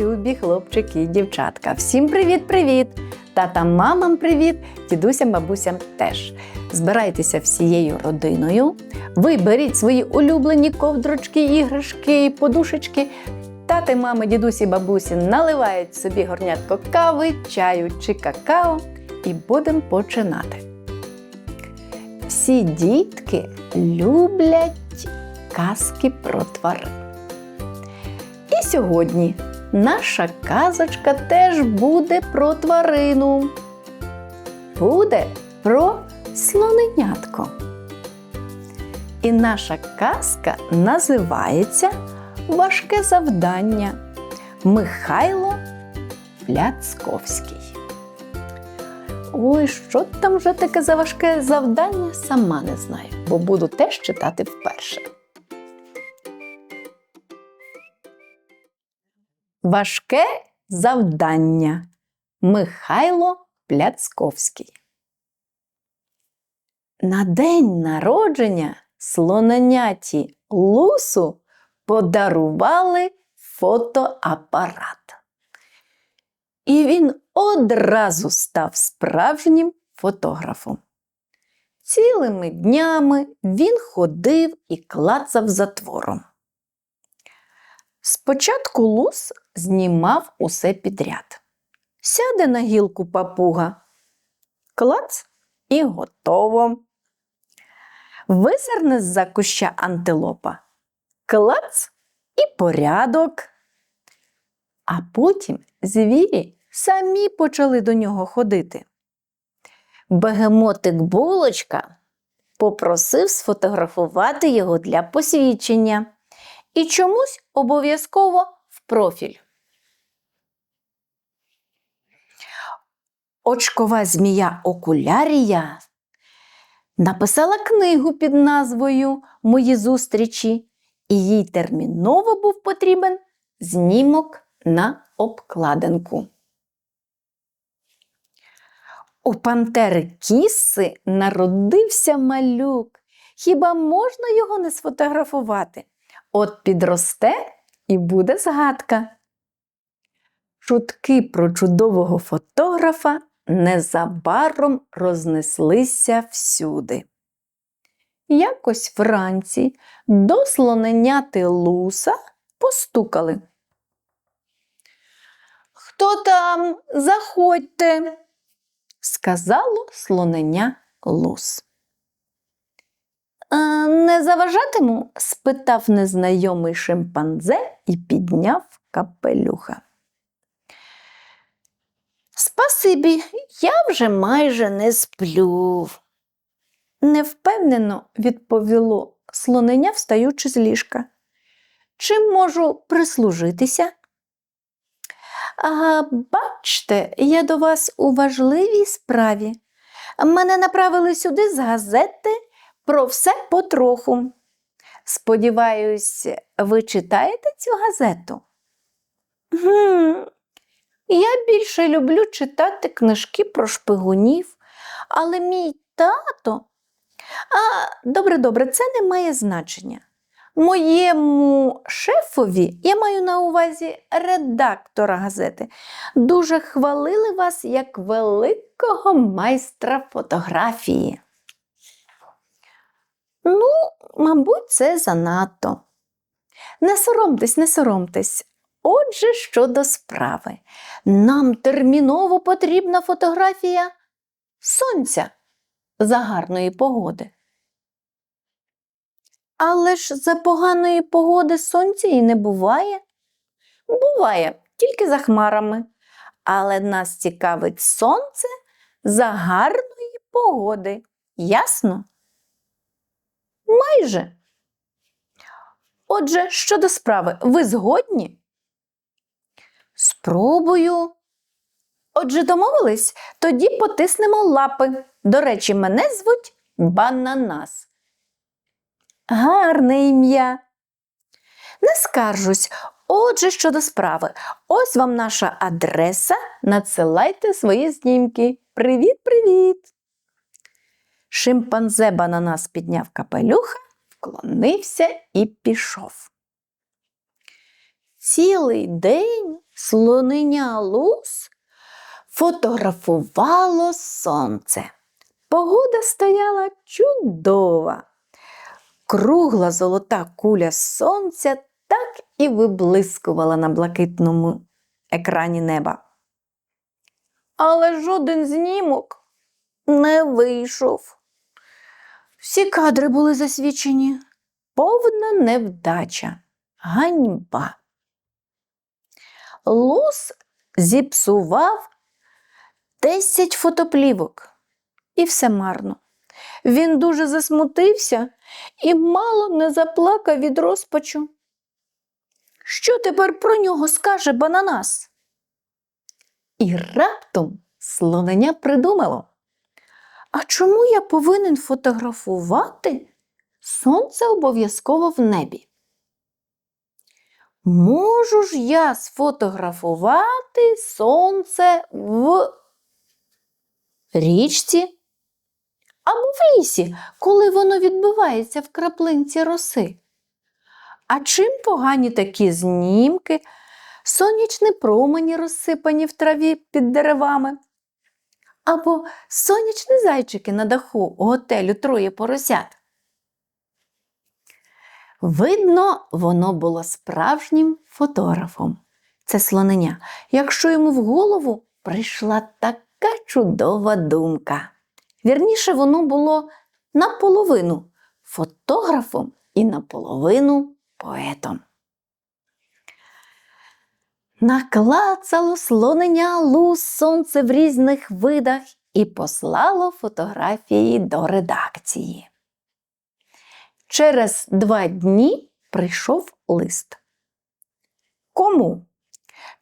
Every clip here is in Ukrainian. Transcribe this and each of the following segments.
любі хлопчики і дівчатка. Всім привіт-привіт! Татам, мамам привіт, дідусям, бабусям теж. Збирайтеся всією родиною, виберіть свої улюблені ковдрочки, іграшки подушечки. Тати, мами, дідусі, бабусі наливають собі горнятко кави, чаю чи какао і будемо починати. Всі дітки люблять казки про тварин. І сьогодні наша казочка теж буде про тварину. Буде про слоненятко. І наша казка називається Важке завдання Михайло Пляцковський. Ой, що там вже таке за важке завдання, сама не знаю, бо буду теж читати вперше. Важке завдання Михайло Пляцковський. На день народження слоненяті Лусу подарували фотоапарат. І він одразу став справжнім фотографом. Цілими днями він ходив і клацав затвором. Спочатку лус знімав усе підряд. Сяде на гілку папуга, клац і готово. Визирне з-за куща антилопа, клац і порядок. А потім звірі самі почали до нього ходити. Бегемотик булочка попросив сфотографувати його для посвідчення і чомусь обов'язково в профіль. Очкова змія Окулярія написала книгу під назвою Мої зустрічі, і їй терміново був потрібен знімок на обкладинку. У пантери Кіси народився малюк. Хіба можна його не сфотографувати? От підросте і буде згадка. Чутки про чудового фотографа незабаром рознеслися всюди. Якось вранці до слоненяти луса постукали. Хто там? Заходьте, сказало слоненя лус. «А Не заважатиму? спитав незнайомий шимпанзе і підняв капелюха. Спасибі, я вже майже не сплю. Невпевнено відповіло слоненя, встаючи з ліжка. Чим можу прислужитися? А, бачте, я до вас у важливій справі. Мене направили сюди з газети про все потроху. Сподіваюсь, ви читаєте цю газету? Гм, я більше люблю читати книжки про шпигунів, але мій тато. А, добре, добре, це не має значення. Моєму шефові, я маю на увазі редактора газети, дуже хвалили вас як великого майстра фотографії. Ну, мабуть, це занадто. Не соромтесь, не соромтесь. Отже, щодо справи, нам терміново потрібна фотографія сонця за гарної погоди. Але ж за поганої погоди сонця і не буває. Буває, тільки за хмарами. Але нас цікавить сонце за гарної погоди. Ясно? Майже. Отже, щодо справи, ви згодні? Спробую. Отже, домовились? Тоді потиснемо лапи. До речі, мене звуть Бананас. Гарне ім'я. Не скаржусь. Отже, щодо справи, ось вам наша адреса. Надсилайте свої знімки. Привіт-привіт! Шимпанзе бананас підняв капелюха, вклонився і пішов. цілий день слоненя лус фотографувало сонце. Погода стояла чудова. Кругла золота куля сонця так і виблискувала на блакитному екрані неба. Але жоден знімок не вийшов. Всі кадри були засвідчені. Повна невдача, ганьба. Лус зіпсував 10 фотоплівок. І все марно. Він дуже засмутився і мало не заплакав від розпачу. Що тепер про нього скаже бананас? І раптом слонення придумало. А чому я повинен фотографувати сонце обов'язково в небі? Можу ж я сфотографувати сонце в річці або в лісі, коли воно відбивається в краплинці роси. А чим погані такі знімки, сонячні промені розсипані в траві під деревами? Або сонячні зайчики на даху готелю Троє поросят. Видно, воно було справжнім фотографом. Це слонення, якщо йому в голову прийшла така чудова думка. Вірніше, воно було наполовину фотографом і наполовину поетом. Наклацало слонення лус сонце в різних видах і послало фотографії до редакції. Через два дні прийшов лист. Кому?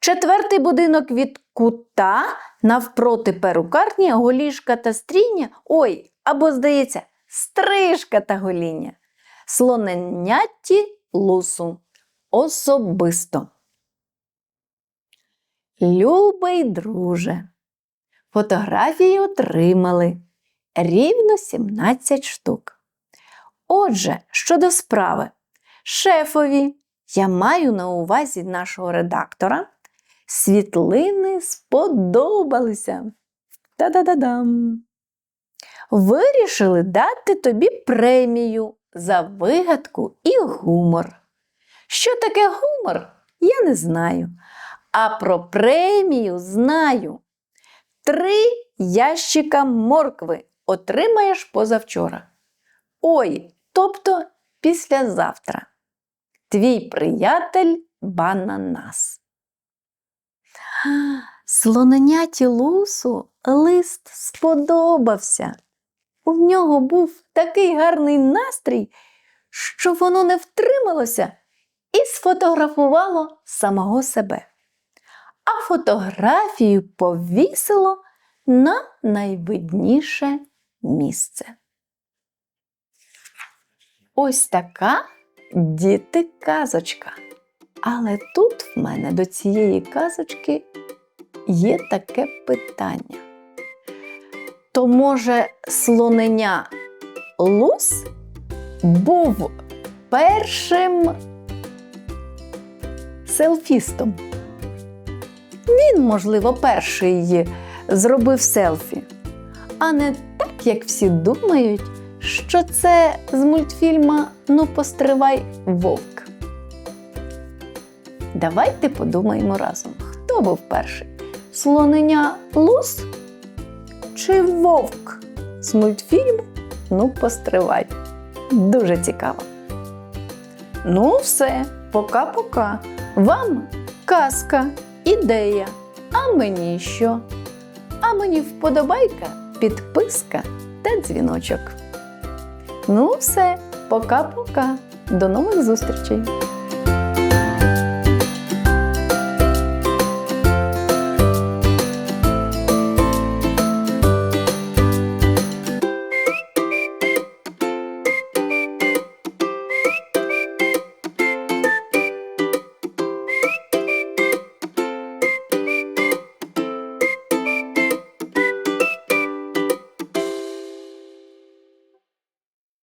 Четвертий будинок від кута навпроти перукарні, голішка та стріння. Ой, або, здається, стрижка та гоління. Слоненяті лусу. Особисто. Любий друже. Фотографії отримали рівно 17 штук. Отже, щодо справи, шефові, я маю на увазі нашого редактора, світлини сподобалися. Та-да-да-дам! Вирішили дати тобі премію за вигадку і гумор. Що таке гумор, я не знаю. А про премію знаю. Три ящика моркви отримаєш позавчора. Ой, тобто післязавтра. Твій приятель бананас. Слоненяті лусу лист сподобався. У нього був такий гарний настрій, що воно не втрималося і сфотографувало самого себе. А фотографію повісило на найвидніше місце. Ось така діти казочка. Але тут в мене до цієї казочки є таке питання. То, може, слоненя Лус був першим селфістом? Він, можливо, перший зробив селфі, а не так, як всі думають, що це з мультфільма Ну постривай вовк. Давайте подумаємо разом, хто був перший? Слоненя Лус чи вовк з мультфільму Ну постривай. Дуже цікаво. Ну, все, пока-пока. Вам казка, ідея. А мені що? А мені вподобайка, підписка та дзвіночок. Ну, все, пока-пока. До нових зустрічей!